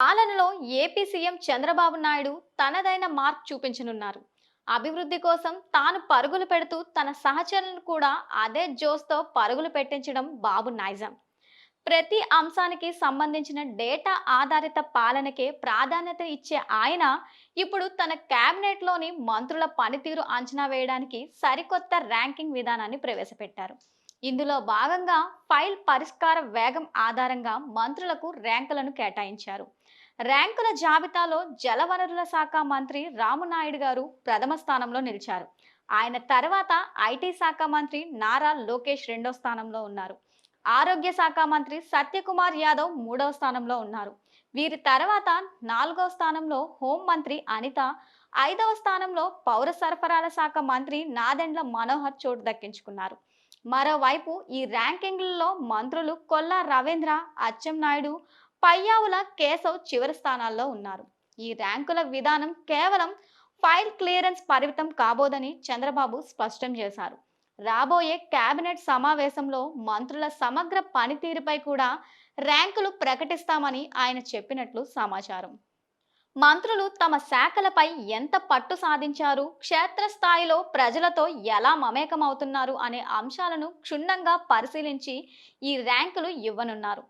పాలనలో AP CM Chandrababu Naidu తనదైన mark చూపించనున్నారు. అభివృద్ధి కోసం తాను పరుగులు పెడుతూ తన సహచరులను కూడా అదే జోస్తో పరుగులు పెట్టించడం బాబు నైజం. ప్రతి అంశానికి సంబంధించిన డేటా ఆధారిత పాలనకే ప్రాధాన్యత ఇచ్చే ఆయన ఇప్పుడు తన క్యాబినెట్లోని మంత్రుల పనితీరు అంచనా వేయడానికి సరికొత్త ర్యాంకింగ్ విధానాన్ని ప్రవేశపెట్టారు. ఇందులో భాగంగా ఫైల్ పరిష్కార వేగం ఆధారంగా మంత్రులకు ర్యాంకులను కేటాయించారు. ర్యాంకుల జాబితాలో జలవనరుల శాఖ మంత్రి రామునాయుడు గారు ప్రథమ స్థానంలో నిలిచారు. ఆయన తర్వాత ఐటీ శాఖ మంత్రి నారా లోకేష్ రెండో స్థానంలో ఉన్నారు. ఆరోగ్య శాఖ మంత్రి సత్యకుమార్ యాదవ్ మూడవ స్థానంలో ఉన్నారు. వీరి తర్వాత నాలుగవ స్థానంలో హోం మంత్రి అనిత ఐదవ స్థానంలో పౌర సరఫరాల శాఖ మంత్రి నాదెండ్ల మనోహర్ చోటు దక్కించుకున్నారు. మరోవైపు ఈ ర్యాంకింగ్లలో మంత్రులు కొల్లా రవీంద్ర అచ్చెన్నాయుడు పయ్యావుల కేశవ్ చివరి స్థానాల్లో ఉన్నారు. ఈ ర్యాంకుల విధానం కేవలం ఫైల్ క్లియరెన్స్ పరిమితం కాబోదని చంద్రబాబు స్పష్టం చేశారు. రాబోయే కేబినెట్ సమావేశంలో మంత్రుల సమగ్ర పనితీరుపై కూడా ర్యాంకులు ప్రకటిస్తామని ఆయన చెప్పినట్లు సమాచారం. మంత్రులు తమ శాఖలపై ఎంత పట్టు సాధించారు? క్షేత్రస్థాయిలో ప్రజలతో ఎలా మమేకమవుతున్నారు? అనే అంశాలను క్షుణ్ణంగా పరిశీలించి ఈ ర్యాంకులు ఇవ్వనున్నారు.